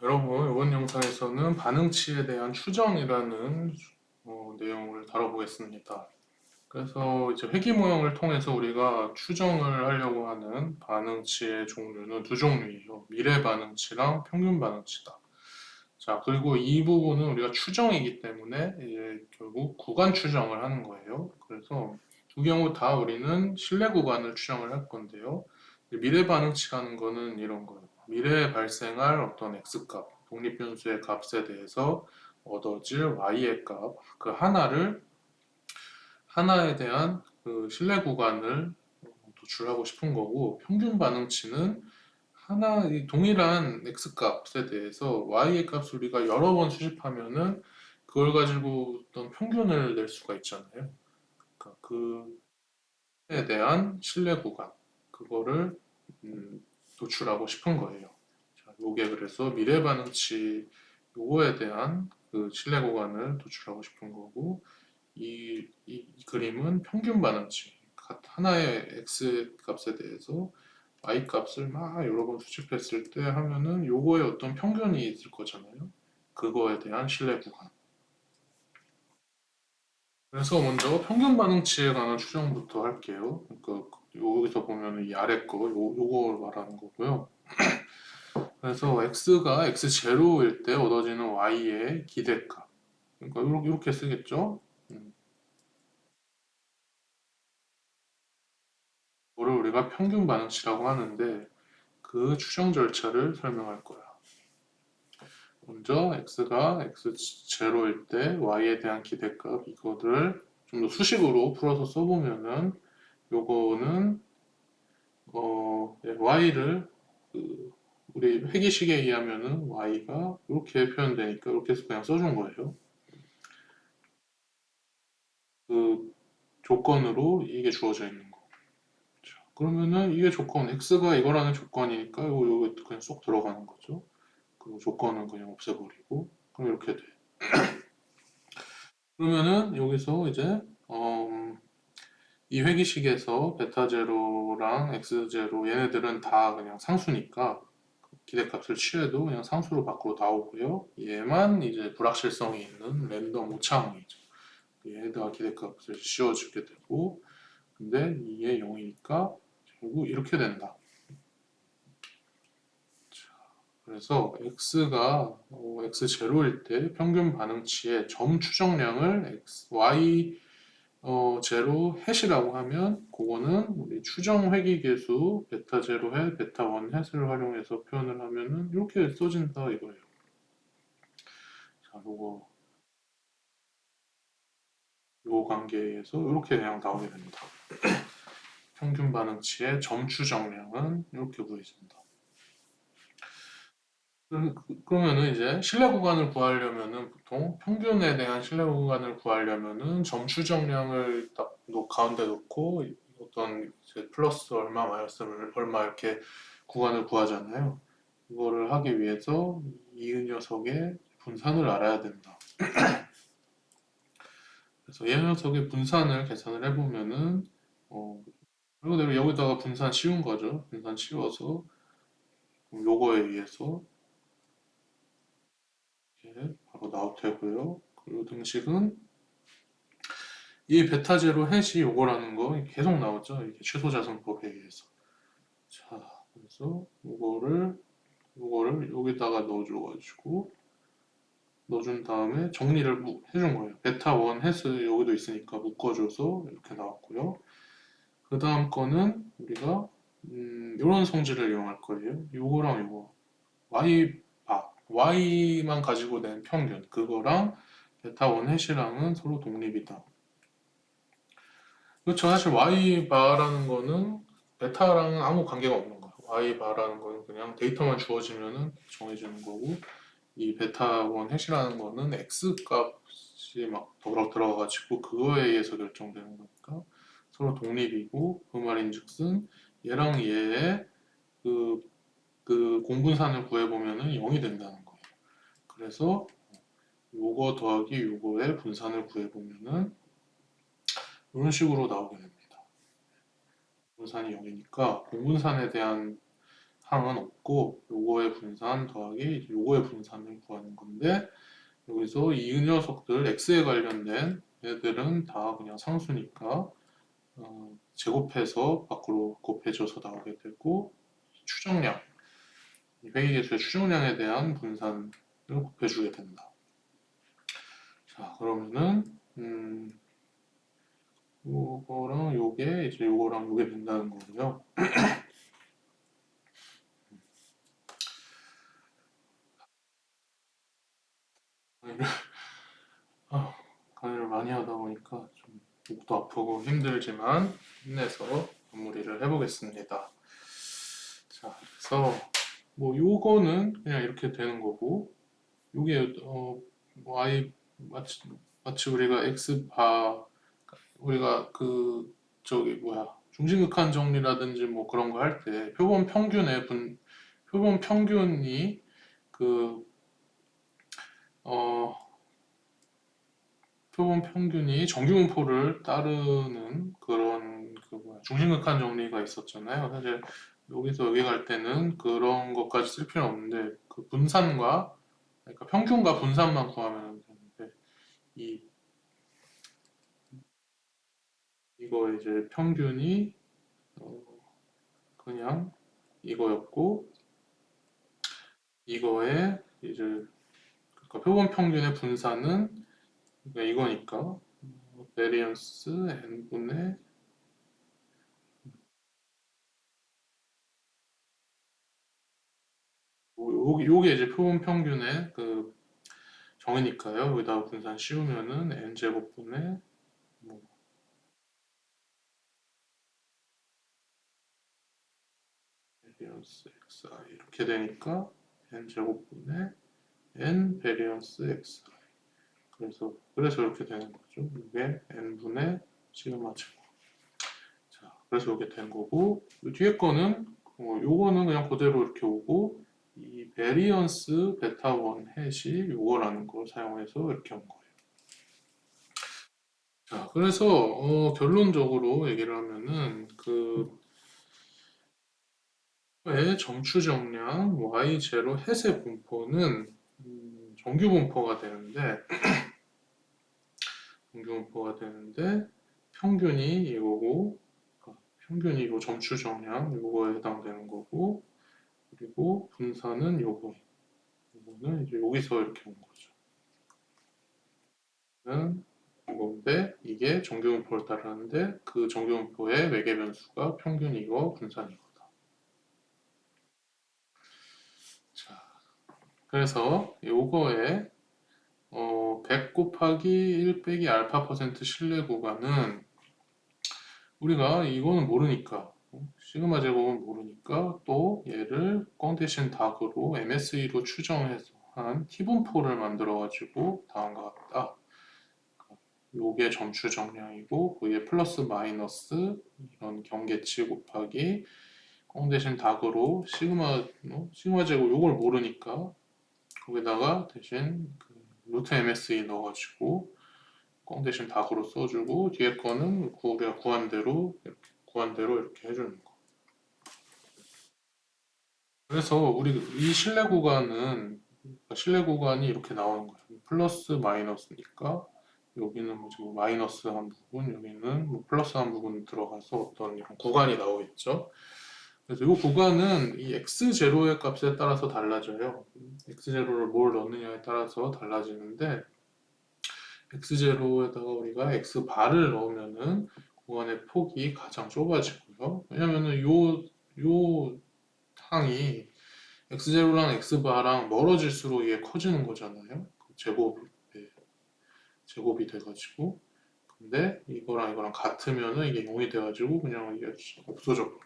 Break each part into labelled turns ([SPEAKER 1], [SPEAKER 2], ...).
[SPEAKER 1] 여러분, 이번 영상에서는 반응치에 대한 추정이라는 어, 내용을 다뤄보겠습니다. 그래서 이제 회귀 모형을 통해서 우리가 추정을 하려고 하는 반응치의 종류는 두 종류예요. 미래 반응치랑 평균 반응치다. 자, 그리고 이 부분은 우리가 추정이기 때문에 결국 구간 추정을 하는 거예요. 그래서 두 경우 다 우리는 실내 구간을 추정을 할 건데요. 미래 반응치라는 거는 이런 거예요. 미래에 발생할 어떤 x값, 독립변수의 값에 대해서 얻어질 y의 값, 그 하나를 하나에 대한 그 신뢰 구간을 도출하고 싶은 거고 평균 반응치는 하나 이 동일한 x 값에 대해서 y의 값을 우리가 여러 번 수집하면은 그걸 가지고 어떤 평균을 낼 수가 있잖아요. 그러니까 그에 대한 신뢰 구간 그거를 음, 도출하고 싶은 거예요. 자, 요게 그래서 미래 반응치 요거에 대한 그 신뢰 구간을 도출하고 싶은 거고 이, 이, 이 그림은 평균 반응치 가- 하나의 x 값에 대해서 y 값을 막 여러 번 수집했을 때 하면은 요거에 어떤 평균이 있을 거잖아요. 그거에 대한 신뢰 구간. 그래서 먼저 평균 반응치에 관한 추정부터 할게요. 그러니까 여기서 보면 이 아래 거 요, 요걸 말하는 거고요. 그래서 x가 x0일 때 얻어지는 y의 기대값. 그러니까 이렇게, 이렇게 쓰겠죠. 음. 이거를 우리가 평균 반응치라고 하는데 그 추정 절차를 설명할 거야. 먼저 x가 x0일 때 y에 대한 기대값 이거를 좀 더 수식으로 풀어서 써보면은 요거는 어 예, y를 그 우리 회기식에 의하면은 y가 이렇게 표현되니까 이렇게 해서 그냥 써준 거예요. 그 조건으로 이게 주어져 있는 거. 자, 그러면은 이게 조건 x가 이거라는 조건이니까 이거 여기 그냥 쏙 들어가는 거죠. 그 조건은 그냥 없애버리고 그럼 이렇게 돼. 그러면은 여기서 이제 음, 이 회기식에서 베타 제로랑 x 제로 얘네들은 다 그냥 상수니까 기대값을 취해도 그냥 상수로 밖으로 나오고요. 얘만 이제 불확실성이 있는 랜덤 우차항이죠. 얘에다가 기대값을 씌워주게 되고 근데 이게 0이니까 결국 이렇게 된다. 그래서 x가 어, x0일 때 평균 반응치의 점 추정량을 x, y 어, 제로 햇이라고 하면 그거는 우리 추정 회귀 계수 베타 제로 햇, 베타 원 햇을 활용해서 표현을 하면은 이렇게 써진다 이거예요. 자, 요거 요 관계에서 이렇게 그냥 나오게 됩니다. 평균 반응치의 점 추정량은 이렇게 구해진다. 그- 그- 그러면은 이제 신뢰 구간을 구하려면은 보통 평균에 대한 신뢰 구간을 구하려면은 점 추정량을 딱 놓- 가운데 놓고 어떤 이제 플러스 얼마 마이너스 얼마 이렇게 구간을 구하잖아요. 이거를 하기 위해서 이 녀석의 분산을 알아야 된다. 그래서 이 녀석의 분산을 계산을 해보면은 어, 말 그대로 여기다가 분산 씌운 거죠. 분산 씌워서 요거에 의해서 나올 테고요. 그리고 등식은 이 베타 제로 햇이 요거라는 거 계속 나오죠. 이게 최소 자승법에 의해서. 자, 그래서 요거를 요거를 여기다가 넣어줘가지고 넣어준 다음에 정리를 무- 해준 거예요. 베타 원 햇을 여기도 있으니까 묶어줘서 이렇게 나왔고요. 그 다음 거는 우리가 음, 이런 성질을 이용할 거예요. 요거랑 요거 y 바 y만 가지고 낸 평균 그거랑 베타 원 햇이랑은 서로 독립이다. 그렇죠. 사실 y 바라는 거는 베타랑은 아무 관계가 없는 거예요. y 바라는 거는 그냥 데이터만 주어지면은 정해지는 거고 이 베타 원 햇이라는 거는 x 값이 막 들어가가지고 그거에 의해서 결정되는 거니까 서로 독립이고 그 말인즉슨 얘랑 얘의 그, 그 공분산을 구해보면은 0이 된다는 거예요. 그래서 요거 더하기 요거의 분산을 구해보면은 이런 식으로 나오게 됩니다. 분산이 0이니까 공분산에 대한 항은 없고 요거의 분산 더하기 요거의 분산을 구하는 건데 여기서 이 녀석들 x에 관련된 애들은 다 그냥 상수니까 어, 제곱해서 밖으로 곱해져서 나오게 되고 추정량 이 회의계수의 추정량에 대한 분산을 곱해주게 된다. 자 그러면은 음, 요거랑 요게 이제 요거랑 요게 된다는 거고요. 아, 강의를 많이 하다 보니까 좀 목도 아프고 힘들지만 힘내서 마무리를 해보겠습니다. 자, 그래서 뭐 요거는 그냥 이렇게 되는 거고 요게 어, 뭐 y 마치, 마치 우리가 x 바 우리가 그 저기 뭐야 중심극한 정리라든지 뭐 그런 거 할 때 표본 평균의 분 표본 평균이 그 어, 표본 평균이 정규분포를 따르는 그런 그 뭐야 중심극한 정리가 있었잖아요. 사실 여기서 여기 갈 때는 그런 것까지 쓸 필요는 없는데 그 분산과 그러니까 평균과 분산만 구하면 되는데 이 이거 이제 평균이 어, 그냥 이거였고 이거에 이제 그러니까 표본 평균의 분산은 그러니까 이거니까 베리언스 n분의 요- 요게 이제 표본 평균의 그 정이니까요. 여기다가 분산 씌우면은 n 제곱분의 뭐 베리언스 xi 이렇게 되니까 n 제곱분의 n 베리언스 xi 그래서 그래서 이렇게 되는 거죠. 이게 n분의 시그마 제곱. 자, 그래서 이렇게 된 거고 이 뒤에 거는 어, 요거는 그냥 그대로 이렇게 오고 이 베리언스 베타 1 햇이 요거라는 걸 사용해서 이렇게 온 거예요. 자, 그래서 어, 결론적으로 얘기를 하면은 그의 점추 정량 y0 햇의 분포는 음, 정규 분포가 되는데 정규 분포가 되는데 평균이 이거고 평균이 이거 점추 정량 요거에 해당되는 거고 그리고 분산은 요거 이거는 이제 여기서 이렇게 온 거죠. 는 이건데 이게 정규 분포를 따르는데 그 정규 분포의 외계 변수가 평균이고 분산이거다. 자, 그래서 요거에 어, 100 곱하기 1 빼기 알파 퍼센트 신뢰 구간은 우리가 이거는 모르니까 어, 시그마 제곱은 모르니까 또 얘를 꽝 대신 닭으로 MSE로 추정해서 한 T분포를 만들어 가지고 다음과 같다. 요게 점추 정량이고 그게 플러스 마이너스 이런 경계치 곱하기 꽝 대신 닭으로 시그마 어? 시그마 제곱 요걸 모르니까 거기다가 대신 그 루트 MSE 넣어가지고 꽝 대신 닭으로 써주고 뒤에 거는 구- 우리가 구한 대로 이렇게 구한 대로 이렇게 해주는 거. 그래서 우리 이 실내 구간은 실내 구간이 이렇게 나오는 거예요. 플러스 마이너스니까 여기는 뭐 지금 마이너스 한 부분, 여기는 뭐 플러스 한 부분 들어가서 어떤 이런 구간이 나오겠죠. 그래서 이 구간은 이 x0의 값에 따라서 달라져요. x0를 뭘 넣느냐에 따라서 달라지는데 x0에다가 우리가 x바를 넣으면은 구간의 폭이 가장 좁아지고요. 왜냐면은 요, 요 항이 x0랑 x바랑 멀어질수록 이게 커지는 거잖아요. 그 제곱, 네, 제곱이 돼가지고. 근데 이거랑 이거랑 같으면은 이게 0이 돼가지고 그냥 이게 없어져 버려.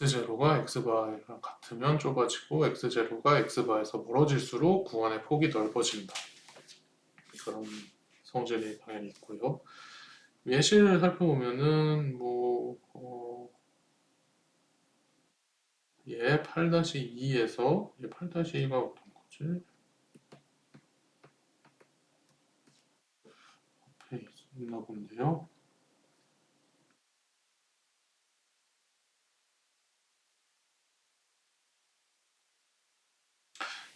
[SPEAKER 1] x0가 x바랑 같으면 좁아지고 x0가 x바에서 멀어질수록 구간의 폭이 넓어진다. 그런 성질이 당연히 있고요. 예시를 살펴보면은 뭐 어, 예, 8-2에서 얘 8-2가 어떤 거지? 앞에 있나 본데요.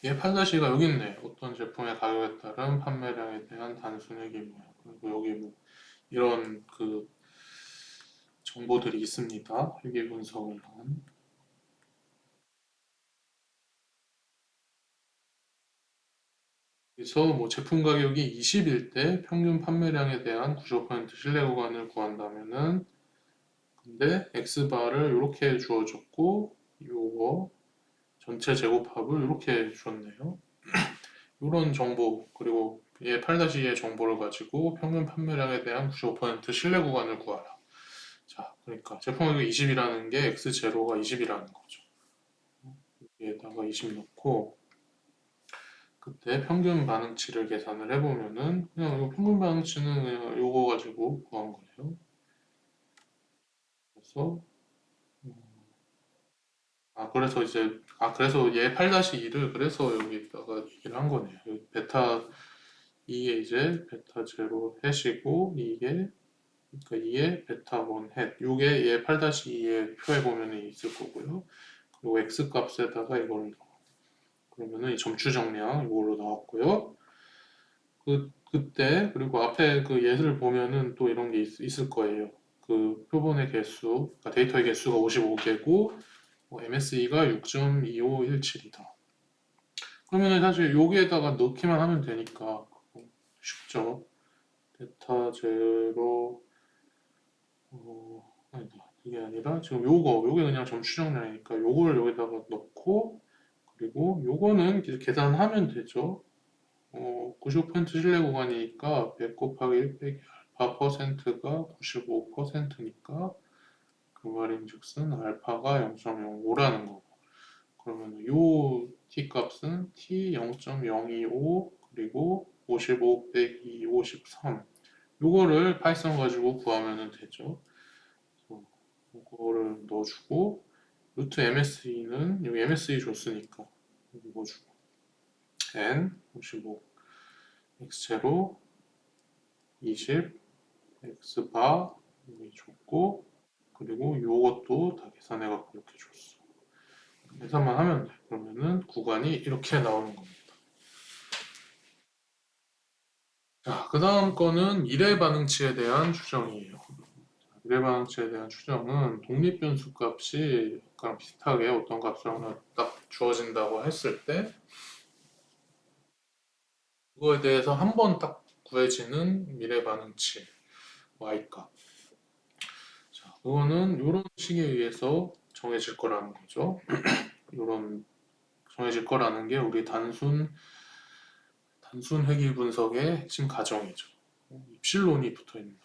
[SPEAKER 1] 예, 8-2가 여기 있네. 어떤 제품의 가격에 따른 판매량에 대한 단순의 규모야. 그리고 여기 뭐 이런 그 정보들이 있습니다. 회계 분석을 한. 그래서 뭐 제품 가격이 20일 때 평균 판매량에 대한 95% 신뢰 구간을 구한다면은 근데 X바를 이렇게 주어줬고 요거 전체 제곱합을 이렇게 줬네요. 이런 정보 그리고 얘 8-2의 정보를 가지고 평균 판매량에 대한 95% 신뢰 구간을 구하라. 자, 그러니까 제품 가격 20이라는 게 X0가 20이라는 거죠. 여기에다가 20 넣고 그때 평균 반응치를 계산을 해보면은 그냥 이 평균 반응치는 그냥 요거 가지고 구한 거예요. 그래서 음, 아 그래서 이제 아 그래서 얘 8-2를 그래서 여기다가 얘기를 한 거네요. 여기 베타 이게 이제 베타 제로 햇이고 이게 그러니까 이게 베타 1 햇. 요게 얘 8-2의 표에 보면은 있을 거고요. 그리고 x 값에다가 이걸. 그러면은 이 점추 정량 이걸로 나왔고요. 그 그때 그리고 앞에 그 예를 보면은 또 이런 게 있, 있을 거예요. 그 표본의 개수, 그러니까 데이터의 개수가 55개고 뭐 MSE가 6.2517이다. 그러면은 사실 여기에다가 넣기만 하면 되니까 쉽죠. 베타 제로 어, 아니다. 이게 아니라 지금 요거 요게 그냥 점추정량이니까 요걸 여기다가 넣고 그리고 요거는 계산하면 되죠. 어, 95% 신뢰 구간이니까 100 곱하기 1 빼기 알파 퍼센트가 95%니까 그 말인즉슨 알파가 0.05라는 거고 그러면 요 t 값은 t 0.025 그리고 55 빼기 53 요거를 파이썬 가지고 구하면 되죠. 요거를 넣어주고 루트 MSE는 여기 MSE 줬으니까 여기 넣어주고 n 55 x0 20 x바 여기 줬고 그리고 요것도 다 계산해 갖고 이렇게 줬어. 계산만 하면 돼. 그러면은 구간이 이렇게 나오는 겁니다. 자, 그 다음 거는 미래 반응치에 대한 추정이에요. 미래 반응치에 대한 추정은 독립 변수 값이 약간 비슷하게 어떤 값을 하나 딱 주어진다고 했을 때 그거에 대해서 한 번 딱 구해지는 미래 반응치 y 값. 자, 그거는 이런 식에 의해서 정해질 거라는 거죠. 이런 정해질 거라는 게 우리 단순 단순 회귀 분석의 핵심 가정이죠. 입실론이 붙어 있는.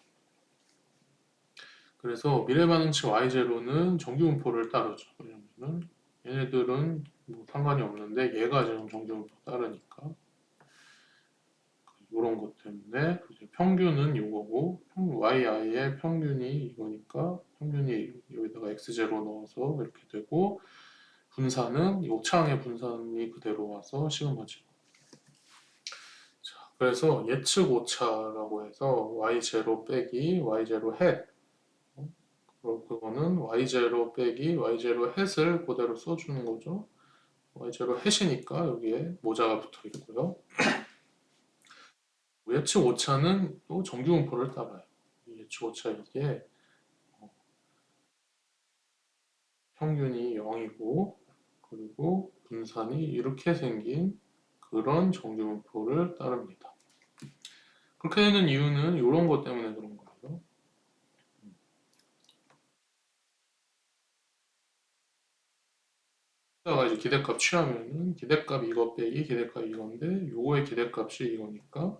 [SPEAKER 1] 그래서 미래 반응치 y0는 정규분포를 따르죠. 왜냐면은 얘네들은 뭐 상관이 없는데 얘가 지금 정규분포 따르니까 이런 것 때문에 평균은 이거고 yi의 평균이 이거니까 평균이 여기다가 x0 넣어서 이렇게 되고 분산은 이 오차항의 분산이 그대로 와서 시그마죠. 자, 그래서 예측 오차라고 해서 y0 빼기 y0 햇 그거는 y0 빼기 y0 햇을 그대로 써주는 거죠. y0 햇이니까 여기에 모자가 붙어 있고요. 예측 오차는 또 정규분포를 따라요. 예측 오차 이게 어, 평균이 0이고 그리고 분산이 이렇게 생긴 그런 정규분포를 따릅니다. 그렇게 되는 이유는 이런 것 때문에 그런 거예요. 다 가 이제 기대값 취하면은 기대값 이거 빼기 기대값 이건데 요거의 기대값이 이거니까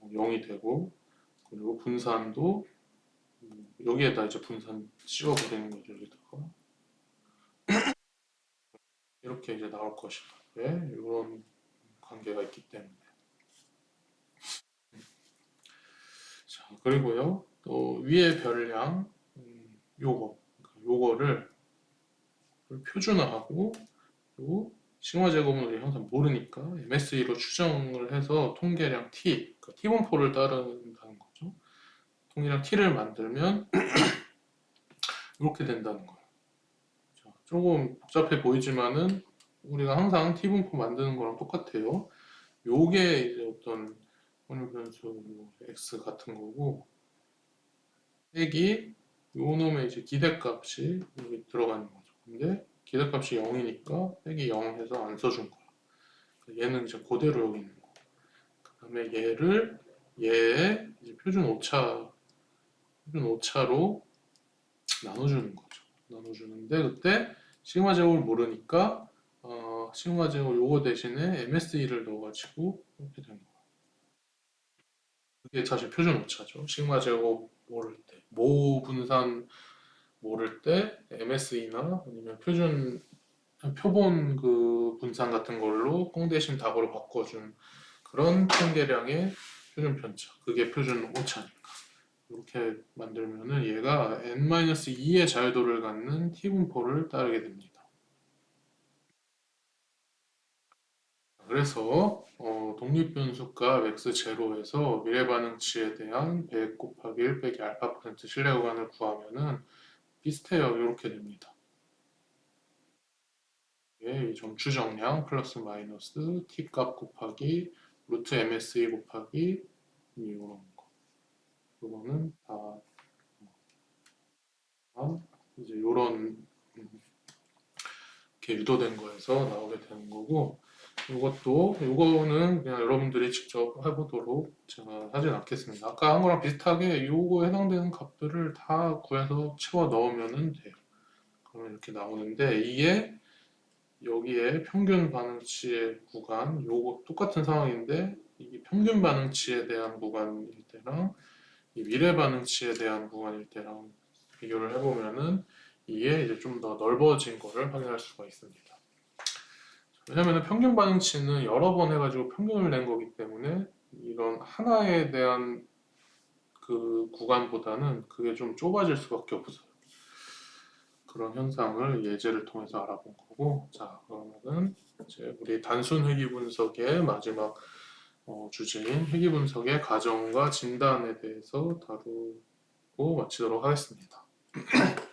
[SPEAKER 1] 0이 되고 그리고 분산도 음, 여기에다 이제 분산 씌워버리는 거죠 여기다가. 이렇게 이제 나올 것이다. 왜 이런 관계가 있기 때문에. 자 그리고요 또 위의 별량 음, 요거. 요거를 표준화하고 요 싱화 제곱은 우리 항상 모르니까 MSE로 추정을 해서 통계량 T, 그 T분포를 따른다는 거죠. 통계량 T를 만들면 이렇게 된다는 거예요. 자, 조금 복잡해 보이지만은 우리가 항상 t 분포 만드는 거랑 똑같아요. 요게 이제 어떤 확률 변수 뭐 x 같은 거고 핵이 요 놈의 이제 기대값이 여기 들어가는 거죠. 근데 기대값이 0이니까 핵이 0 해서 안 써준 거야. 얘는 이제 그대로 여기 있는 거. 그 다음에 얘를 얘의 표준 오차 표준 오차로 나눠주는 거죠. 나눠주는데 그때 시그마 제곱을 모르니까 어, 시그마 제곱 요거 대신에 MSE를 넣어가지고 이렇게 된 거야. 그게 사실 표준 오차죠. 시그마 제곱 모를 때, 모 분산 모를 때 MSE나 아니면 표준 표본 그 분산 같은 걸로 공 대신 답으로 바꿔준 그런 통계량의 표준 편차. 그게 표준 오차니까. 이렇게 만들면은 얘가 n-2의 자유도를 갖는 t분포를 따르게 됩니다. 그래서 어, 독립변수값 x0에서 미래반응치에 대한 100 곱하기 1 빼기 알파 퍼센트 신뢰 구간을 구하면은 비슷해요. 이렇게 됩니다. 예, 이 점추 정량 플러스 마이너스 t 값 곱하기 루트 mse 곱하기 이런 거. 이거는 다 어, 이제 이런 이렇게 유도된 거에서 나오게 되는 거고 이것도 이거는 그냥 여러분들이 직접 해보도록 제가 하진 않겠습니다. 아까 한 거랑 비슷하게 이거에 해당되는 값들을 다 구해서 채워 넣으면 돼요. 그러면 이렇게 나오는데 이게 여기에 평균 반응치의 구간 요거 똑같은 상황인데 이게 평균 반응치에 대한 구간일 때랑 이 미래 반응치에 대한 구간일 때랑 비교를 해보면은 이게 이제 좀 더 넓어진 거를 확인할 수가 있습니다. 왜냐면은 평균 반응치는 여러 번 해가지고 평균을 낸 거기 때문에 이런 하나에 대한 그 구간보다는 그게 좀 좁아질 수밖에 없어요. 그런 현상을 예제를 통해서 알아본 거고, 자 그러면은 이제 우리 단순 회귀 분석의 마지막 어, 주제인 회귀 분석의 가정과 진단에 대해서 다루고 마치도록 하겠습니다.